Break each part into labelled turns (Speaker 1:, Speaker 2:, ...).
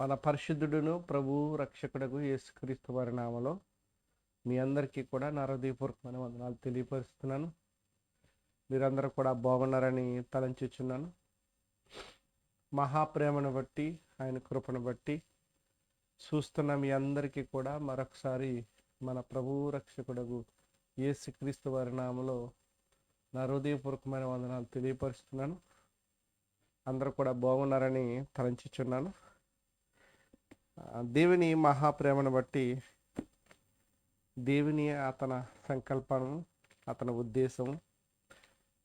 Speaker 1: మన పరిశుద్ధుడును ప్రభు రక్షకుడకు యేసుక్రీస్తు వారి నామలో మీ అందరికీ కూడా నా వందనాలు తెలియపరుస్తున్నాను. మీరందరూ కూడా బాగున్నారని తలంచుచున్నాను. మహాప్రేమను బట్టి ఆయన కృపను బట్టి చూస్తున్న మీ అందరికీ కూడా మరొకసారి మన ప్రభు రక్షకుడకు యేసుక్రీస్తు వారి నామలో నా హృదయపూర్వకమైన వందనాలు తెలియపరుస్తున్నాను. అందరూ కూడా బాగున్నారని తలంచుచున్నాను. దేవుని మహాప్రేమను బట్టి దేవుని అతన సంకల్పము అతని ఉద్దేశం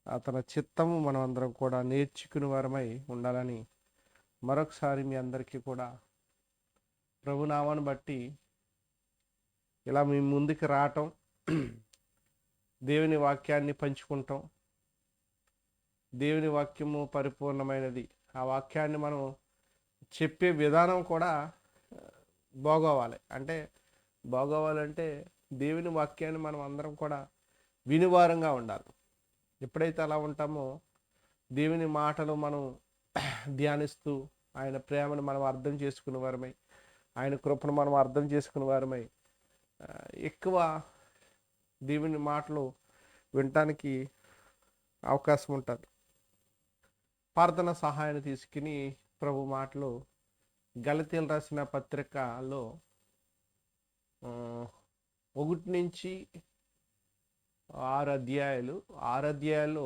Speaker 1: అతని చిత్తము మనం అందరం కూడా నేర్చుకుని వారమై ఉండాలని మరొకసారి మీ అందరికీ కూడా ప్రభునామాను బట్టి ఇలా మీ ముందుకు రావటం దేవుని వాక్యాన్ని పంచుకుంటాం. దేవుని వాక్యము పరిపూర్ణమైనది. ఆ వాక్యాన్ని మనం చెప్పే విధానం కూడా బాగోవాలి. అంటే బాగోవాలంటే దేవుని వాక్యాన్ని మనం అందరం కూడా వినివారంగా ఉండాలి. ఎప్పుడైతే అలా ఉంటామో దేవుని మాటలు మనం ధ్యానిస్తూ ఆయన ప్రేమను మనం అర్థం చేసుకునే వారమై ఆయన కృపను మనం అర్థం చేసుకునే వారమై ఎక్కువ దేవుని మాటలు వినటానికి అవకాశం ఉంటుంది. ప్రార్థన సహాయాన్ని తీసుకుని ప్రభు మాటలు గలతీలు రాసిన పత్రికలో ఒకటి నుంచి ఆరు అధ్యాయాలు ఆరు అధ్యాయాలు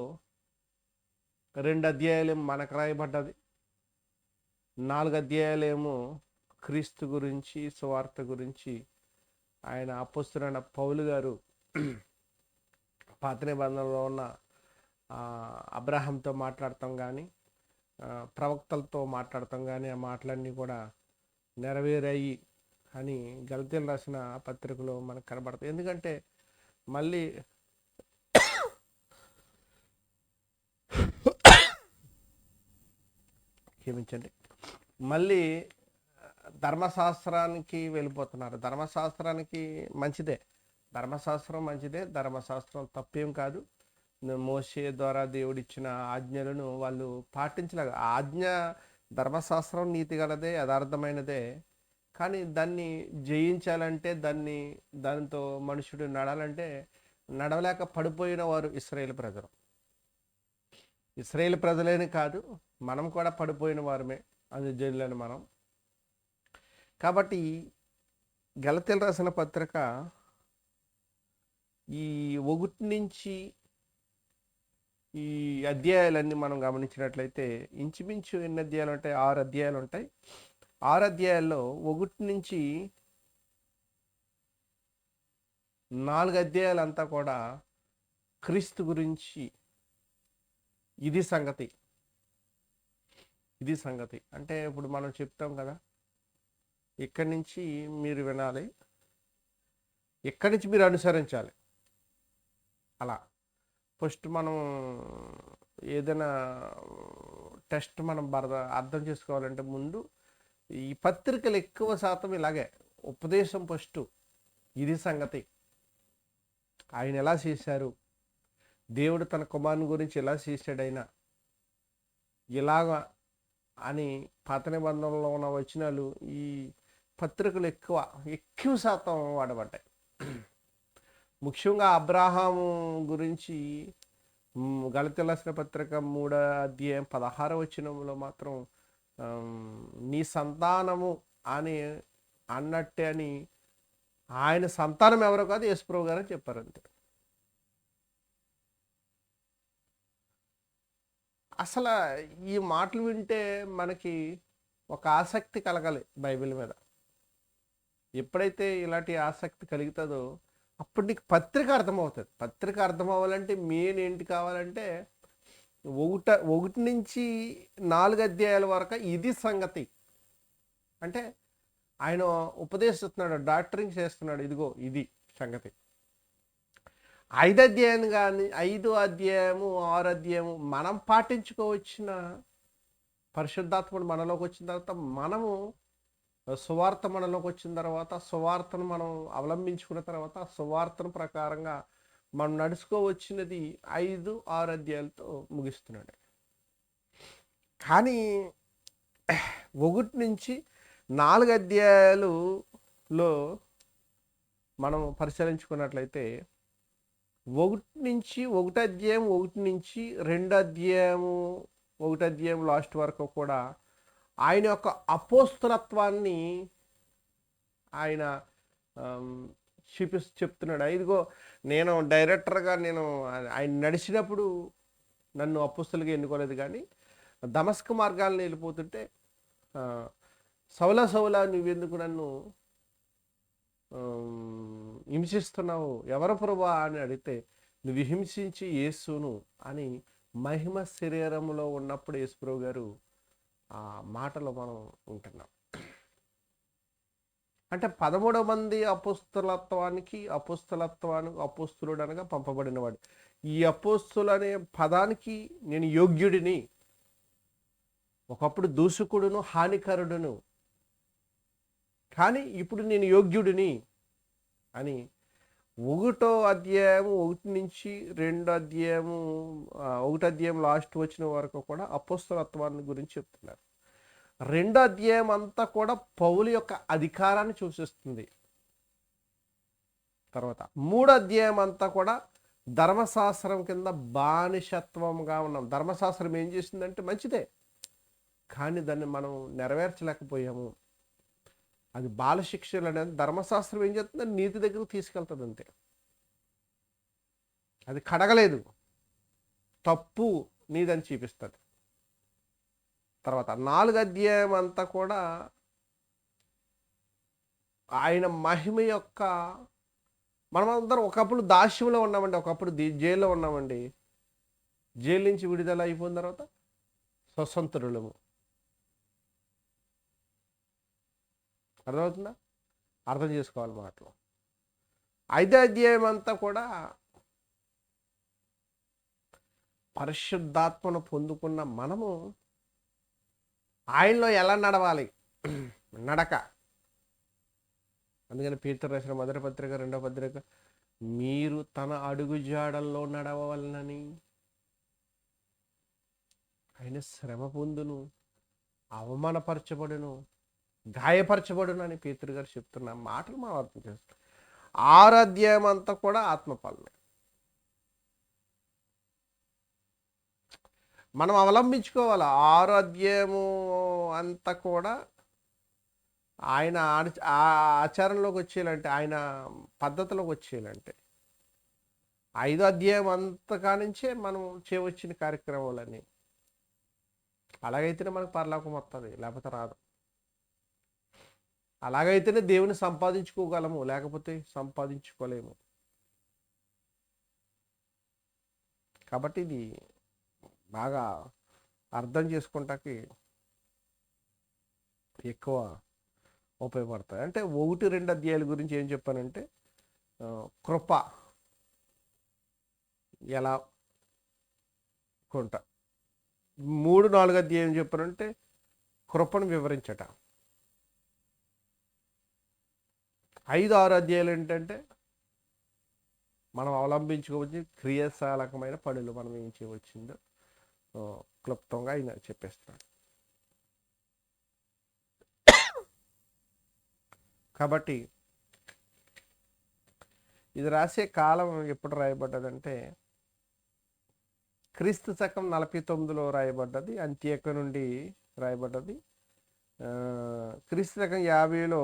Speaker 1: రెండు అధ్యాయాలు ఏమో మనకు రాయబడ్డది. నాలుగు అధ్యాయాలేమో క్రీస్తు గురించి సువార్త గురించి ఆయన అపుస్తున్న పౌలు గారు పాత నిబంధనలో ఉన్న అబ్రహంతో మాట్లాడతాం కానీ ప్రవక్తలతో మాట్లాడతాం కానీ ఆ మాటలన్నీ కూడా నెరవేరాయి అని గల్తీలు రాసిన పత్రికలో మనకు కనబడతాయి. ఎందుకంటే మళ్ళీ క్షమించండి. మళ్ళీ ధర్మశాస్త్రానికి వెళ్ళిపోతున్నారు. ధర్మశాస్త్రానికి మంచిదే. ధర్మశాస్త్రం మంచిదే. ధర్మశాస్త్రం తప్పేం కాదు. మోసే ద్వారా దేవుడిచ్చిన ఆజ్ఞలను వాళ్ళు పాటించలేక ఆజ్ఞ ధర్మశాస్త్రం నీతి గలదే యథార్థమైనదే. కానీ దాన్ని జయించాలంటే దాన్ని దానితో మనుషుడు నడాలంటే నడవలేక పడిపోయిన వారు ఇస్రాయేల్ ప్రజలు. ఇస్రాయేల్ ప్రజలేని కాదు మనం కూడా పడిపోయిన వారమే అది జనులని మనం. కాబట్టి గలతీలు రాసిన పత్రిక ఈ ఒగుటి నుంచి ఈ అధ్యాయాలన్నీ మనం గమనించినట్లయితే ఇంచుమించు ఎన్ని అధ్యాయాలు ఉంటాయి? ఆరు అధ్యాయాలు ఉంటాయి. ఆరు అధ్యాయాల్లో ఒకటి నుంచి నాలుగు అధ్యాయాలంతా కూడా క్రీస్తు గురించి ఇది సంగతి. ఇది సంగతి. అంటే ఇప్పుడు మనం చెప్తాం కదా ఇక్కడి నుంచి మీరు వినాలి? ఇక్కడి నుంచి మీరు అనుసరించాలి? అలా. ఫస్ట్ మనం ఏదైనా టెస్ట్ మనం బరద అర్థం చేసుకోవాలంటే ముందు ఈ పత్రికలు ఎక్కువ శాతం ఇలాగే ఉపదేశం ఫస్ట్ ఇది సంగతి. ఆయన ఎలా చేశారు? దేవుడు తన కుమారుని గురించి ఎలా చేశాడు ఆయన? ఇలాగా అని పాత నిబంధనలో ఉన్న వచనాలు ఈ పత్రికలు ఎక్కువ ఎక్కువ శాతం వాడబడ్డాయి. ముఖ్యంగా అబ్రాహాము గురించి గళితలసిన పత్రిక మూడో అధ్యాయం పదహార వచనంలో మాత్రం నీ సంతానము అని అన్నట్టే అని ఆయన సంతానం ఎవరో కాదు యేసుప్రభు గారు అని చెప్పారు అంతే. అసలు ఈ మాటలు వింటే మనకి ఒక ఆసక్తి కలగాలి బైబిల్ మీద. ఎప్పుడైతే ఇలాంటి ఆసక్తి కలుగుతుందో అప్పుడు నీకు పత్రిక అర్థమవుతుంది. పత్రిక అర్థం అవ్వాలంటే మెయిన్ ఏంటి కావాలంటే ఒకట ఒకటి నుంచి నాలుగు అధ్యాయాల వరకు ఇది సంగతి. అంటే ఆయన ఉపదేశిస్తున్నాడు డాక్టరింగ్ చేస్తున్నాడు ఇదిగో ఇది సంగతి. ఐదు అధ్యాయం కానీ ఐదు అధ్యాయము ఆరు అధ్యాయము మనం పాటించుకోవచ్చిన పరిశుద్ధాత్ముడు మనలోకి వచ్చిన తర్వాత మనము సువార్త మనలోకి వచ్చిన తర్వాత సువార్తను మనం అవలంబించుకున్న తర్వాత సువార్తను ప్రకారంగా మనం నడుచుకోవచ్చినది ఐదు ఆరు అధ్యాయాలతో ముగిస్తున్నాడు. కానీ ఒకటి నుంచి నాలుగు అధ్యాయాలులో మనం పరిశీలించుకున్నట్లయితే ఒకటి నుంచి ఒకటి అధ్యాయం ఒకటి నుంచి రెండు అధ్యాయము ఒకటి అధ్యాయం లాస్ట్ వరకు కూడా ఆయన యొక్క అపోస్తులత్వాన్ని ఆయన చూపి చెప్తున్నాడు. ఇదిగో నేను డైరెక్టర్గా నేను ఆయన నడిచినప్పుడు నన్ను అపుస్తులుగా ఎన్నుకోలేదు కానీ దమస్క మార్గాలను వెళ్ళిపోతుంటే సౌల సౌలా నువ్వెందుకు నన్ను హింసిస్తున్నావు? ఎవరు ప్రభా అని అడిగితే నువ్వు హింసించి యేసును అని మహిమ శరీరంలో ఉన్నప్పుడు యేసుప్రభు గారు ఆ మాటలో మనం ఉంటున్నాం. అంటే పదమూడవ మంది అపుస్తులత్వానికి అపుస్తులత్వానికి అపుస్తులుడు అనగా పంపబడినవాడు. ఈ అపోస్తులు అనే పదానికి నేను యోగ్యుడిని ఒకప్పుడు దూసుకుడును హానికరుడును. కానీ ఇప్పుడు నేను యోగ్యుడిని అని ఒకటో అధ్యాయము ఒకటి నుంచి రెండు అధ్యాయము ఒకటి అధ్యాయం లాస్ట్ వచ్చిన వరకు కూడా అపోస్తలత్వాన్ని గురించి చెప్తున్నారు. రెండో అధ్యాయం అంతా కూడా పౌలు యొక్క అధికారాన్ని సూచిస్తుంది తర్వాత మూడో అధ్యాయం అంతా కూడా ధర్మశాస్త్రం కింద బానిసత్వంగా ఉన్నాం. ధర్మశాస్త్రం ఏం చేసిందంటే మంచిదే కానీ దాన్ని మనం నెరవేర్చలేకపోయాము. అది బాలశిక్షలు అనేది ధర్మశాస్త్రం ఏం చేస్తుంది నీతి దగ్గరకు తీసుకెళ్తుంది అంతే. అది కడగలేదు. తప్పు నీదని చూపిస్తుంది. తర్వాత నాలుగు అధ్యాయం అంతా కూడా ఆయన మహిమ యొక్క మనమందరం ఒకప్పుడు దాస్యంలో ఉన్నామండి ఒకప్పుడు జైల్లో ఉన్నామండి. జైలు నుంచి విడుదల అయిపోయిన తర్వాత స్వతంత్రులము. అర్థమవుతుందా? అర్థం చేసుకోవాలి మాటలు. ఐదో అధ్యాయం అంతా కూడా పరిశుద్ధాత్మను పొందుకున్న మనము ఆయనలో ఎలా నడవాలి? నడక. అందుకని పీతర్ రాసిన మొదటి పత్రిక రెండో పత్రిక మీరు తన అడుగుజాడల్లో నడవవలనని. ఆయన శ్రమ పొందును అవమానపరచబడును. గాయపరచబడునని అని పేతురు గారు చెప్తున్న మాటలు మనం అర్థం చేస్తాం ఆరు అధ్యాయం అంతా కూడా ఆత్మపాలనే. మనం అవలంబించుకోవాలి? ఆరు అధ్యాయము అంతా కూడా ఆయన ఆ ఆచారంలోకి వచ్చేయాలంటే ఆయన పద్ధతిలోకి వచ్చేయాలంటే ఐదో అధ్యాయం అంతకా నుంచే మనం చేయవచ్చిన కార్యక్రమాలని అలాగైతేనే మనకు పరలోకం వస్తుంది లేకపోతే రాదు. అలాగైతేనే దేవుని సంపాదించుకోగలము లేకపోతే సంపాదించుకోలేము. కాబట్టి ఇది బాగా అర్థం చేసుకుంటాకి ఎక్కువ ఉపయోగపడతాయి. అంటే ఒకటి రెండు అధ్యాయాల గురించి ఏం చెప్పానంటే కృప ఎలా కొంట. మూడు నాలుగు అధ్యాయం చెప్పానంటే కృపను వివరించట. ఐదు ఆరు అధ్యాయులు ఏంటంటే మనం అవలంబించుకోవచ్చు క్రియాశాలకమైన పనులు మనం ఏం చేయవచ్చిందో క్లుప్తంగా ఆయన చెప్పేస్తున్నాడు. కాబట్టి ఇది రాసే కాలం ఎప్పుడు రాయబడ్డదంటే క్రీస్తు శకం నలభై తొమ్మిదిలో రాయబడ్డది అంత్యక నుండి రాయబడ్డది. క్రీస్తు శకం యాభైలో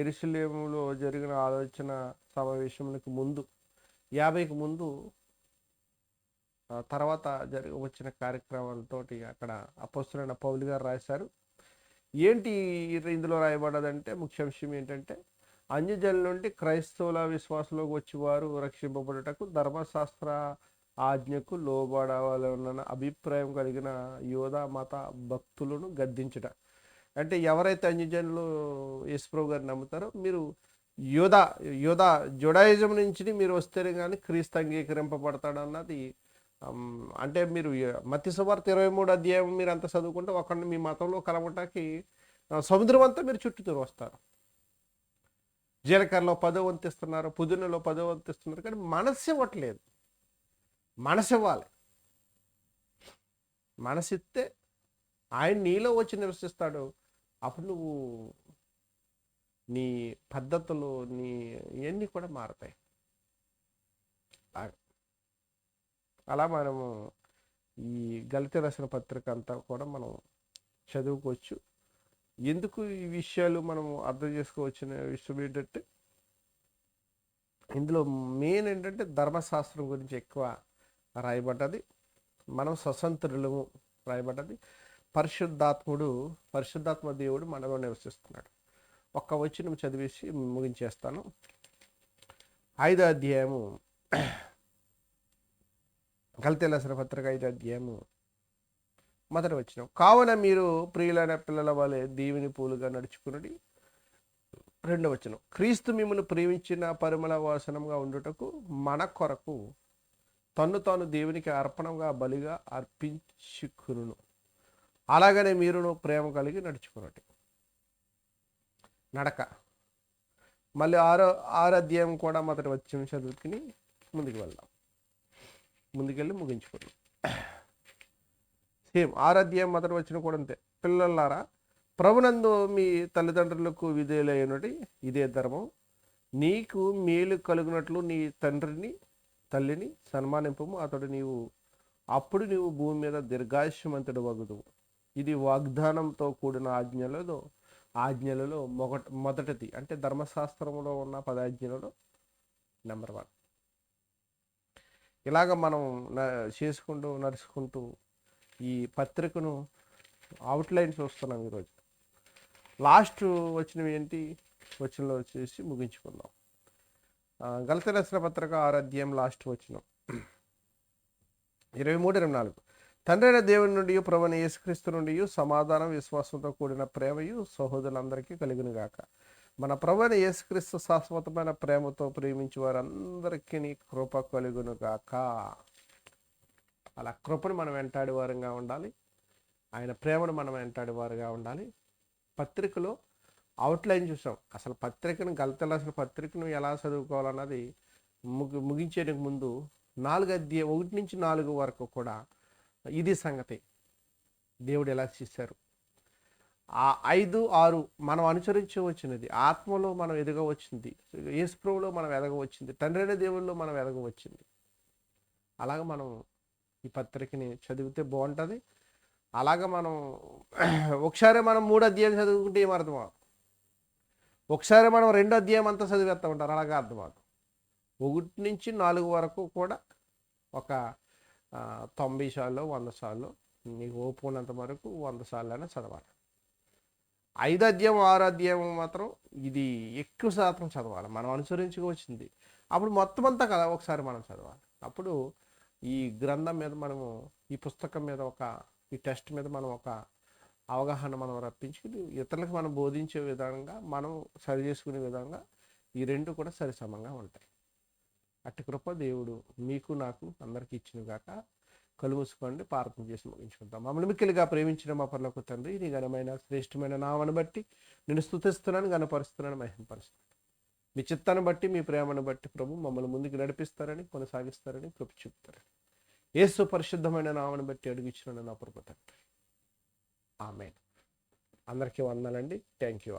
Speaker 1: ఎరుసలేములో జరిగిన ఆలోచన సమావేశములకు ముందు యాభైకి ముందు తర్వాత జరిగి వచ్చిన కార్యక్రమాలతోటి అక్కడ అపోస్తులైన పౌలు గారు రాశారు. ఏంటి ఇందులో రాయబడ్డదంటే ముఖ్య విషయం ఏంటంటే అన్యజనుల నుండి క్రైస్తవుల విశ్వాసంలోకి వచ్చి వారు రక్షింపబడుటకు ధర్మశాస్త్ర ఆజ్ఞకు లోబడవాలన్న అభిప్రాయం కలిగిన యోధ మత భక్తులను గద్దించుట. అంటే ఎవరైతే అన్యజనులు యేసుప్రభు గారిని నమ్ముతారో మీరు యోధ యోధ జుడాయిజం నుంచి మీరు వస్తేనే కానీ క్రీస్తు అంగీకరింపబడతాడు అన్నది అంటే మీరు మత్తి సువార్త ఇరవై మూడు అధ్యాయం మీరు అంత చదువుకుంటే ఒకరిని మీ మతంలో కలవటానికి సముద్రం అంతా మీరు చుట్టుతూరు వస్తారు. జీలకర్రలో పదో వంతిస్తున్నారు పుదీనలో పదో వంతిస్తున్నారు కానీ మనసు ఇవ్వట్లేదు. మనసు ఇవ్వాలి. మనసు ఇస్తే ఆయన నీలో వచ్చి నివసిస్తాడు. అప్పుడు నువ్వు నీ పద్ధతులు నీ ఇవన్నీ కూడా మారతాయి. అలా మనము ఈ గలిత రచన పత్రిక అంతా కూడా మనం చదువుకోవచ్చు. ఎందుకు ఈ విషయాలు మనం అర్థం చేసుకోవచ్చిన విషయం ఏంటంటే ఇందులో మెయిన్ ఏంటంటే ధర్మశాస్త్రం గురించి ఎక్కువ రాయబడ్డది. మనం స్వతంత్రులము రాయబడ్డది. పరిశుద్ధాత్ముడు పరిశుద్ధాత్మ దేవుడు మనలో నివసిస్తున్నాడు. ఒక్క వచ్చిన చదివేసి ముగించేస్తాను. ఐదో అధ్యాయము. కలితెలసిన పత్రిక ఐదో అధ్యాయము. మొదటి వచ్చిన కావున మీరు ప్రియులైన పిల్లల వలె దీవిని పూలుగా నడుచుకున్నది రెండవ వచనం. క్రీస్తు మిమ్మల్ని ప్రేమించిన పరిమళ వాసనంగా ఉండుటకు మన కొరకు తన్ను తాను దేవునికి అర్పణంగా బలిగా అర్పించుకును అలాగనే మీరును ప్రేమ కలిగి నడుచుకున్నట్టు. నడక. మళ్ళీ ఆరో ఆరో అధ్యాయం కూడా మొదటి వచ్చిన చదువుకుని ముందుకు వెళ్దాం. ముందుకెళ్ళి ముగించుకుందాం. సేమ్ ఆరాధ్యాయం మొదటి వచ్చిన కూడా అంతే. పిల్లలారా ప్రభునందు మీ తల్లిదండ్రులకు విధేయులైనటి ఇదే ధర్మం. నీకు మేలు కలుగునట్లు నీ తండ్రిని తల్లిని సన్మానింపము. అతడు నీవు అప్పుడు నీవు భూమి మీద దీర్ఘాయుష్యమంతుడు వగుదువు. ఇది వాగ్దానంతో కూడిన ఆజ్ఞలలో ఆజ్ఞలలో మొగట మొదటిది. అంటే ధర్మశాస్త్రంలో ఉన్న పదాజ్ఞలలో నెంబర్ వన్. ఇలాగ మనం చేసుకుంటూ నడుచుకుంటూ ఈ పత్రికను అవుట్లైన్ చూస్తున్నాం ఈరోజు. లాస్ట్ వచ్చినవి ఏంటి? వచ్చినలో వచ్చేసి ముగించుకుందాం. గలత రచన పత్రిక ఆరాధ్యం లాస్ట్ వచ్చిన ఇరవై మూడు ఇరవై నాలుగు. తండ్రైన దేవుని నుండి ప్రభుని యేసుక్రీస్తు నుండి సమాధానం విశ్వాసంతో కూడిన ప్రేమయు సహోదరులందరికీ కలుగును గాక మన ప్రభుని యేసుక్రీస్తు శాశ్వతమైన ప్రేమతో ప్రేమించి వారందరికీ కృప కలుగును గాక అలా కృపను మనం వెంటాడి వారంగా ఉండాలి. ఆయన ప్రేమను మనం వెంటాడి వారుగా ఉండాలి. పత్రికలో అవుట్లైన్ చూసాం. అసలు పత్రికను గలతలాసిన పత్రికను ఎలా చదువుకోవాలన్నది ముగి ముగించేందుకు ముందు నాలుగు అధ్యాయం ఒకటి నుంచి నాలుగు వరకు కూడా ఇది సంగతి. దేవుడు ఎలా చేశారు? ఆ ఐదు ఆరు మనం అనుసరించవచ్చినది ఆత్మలో మనం ఎదగవచ్చింది. యేసుప్రభులో మనం ఎదగవచ్చింది. తండ్రి దేవుల్లో మనం ఎదగవచ్చింది. అలాగ మనం ఈ పత్రికని చదివితే బాగుంటుంది. అలాగ మనం ఒకసారి మనం మూడు అధ్యాయం చదువుకుంటే ఏం అర్థం ఒకసారి మనం రెండు అధ్యాయం అంతా చదివేస్తూ ఉంటారు. అలాగే అర్థం ఒకటి నుంచి నాలుగు వరకు కూడా ఒక తొంభై సార్లు వంద సార్లు నీకు ఓపు ఉన్నంత వరకు వంద సార్లు అయినా చదవాలి. ఐదు అధ్యాయం ఆరు అధ్యాయం మాత్రం ఇది ఎక్కువ శాతం చదవాలి. మనం అనుసరించుకోవచ్చింది అప్పుడు మొత్తం అంతా కదా ఒకసారి మనం చదవాలి. అప్పుడు ఈ గ్రంథం మీద మనము ఈ పుస్తకం మీద ఒక ఈ టెస్ట్ మీద మనం ఒక అవగాహన మనం రప్పించి ఇతరులకు మనం బోధించే విధంగా మనం సరి చేసుకునే విధంగా ఈ రెండు కూడా సరిసమంగా ఉంటాయి. అట్టి కృప దేవుడు మీకు నాకు అందరికీ ఇచ్చిన గాక కళ్ళు ప్రార్థన చేసి ముగించుకుంటాం మమ్మల్ని మిక్కిలిగా ప్రేమించిన మా పర్లకు తండ్రి నీ ఘనమైన శ్రేష్టమైన నామను బట్టి నేను స్థుతిస్తున్నాను గణపరుస్తున్నాను మహింపరుస్తున్నాను. మీ చిత్తాన్ని బట్టి మీ ప్రేమను బట్టి ప్రభు మమ్మల్ని ముందుకు నడిపిస్తారని కొనసాగిస్తారని కృప చూపుతారని ఏసు పరిశుద్ధమైన నామను బట్టి అడుగుచ్చిన నా ప్రభు తండ్రి. ఆమె అందరికీ వందాలండి. Thank you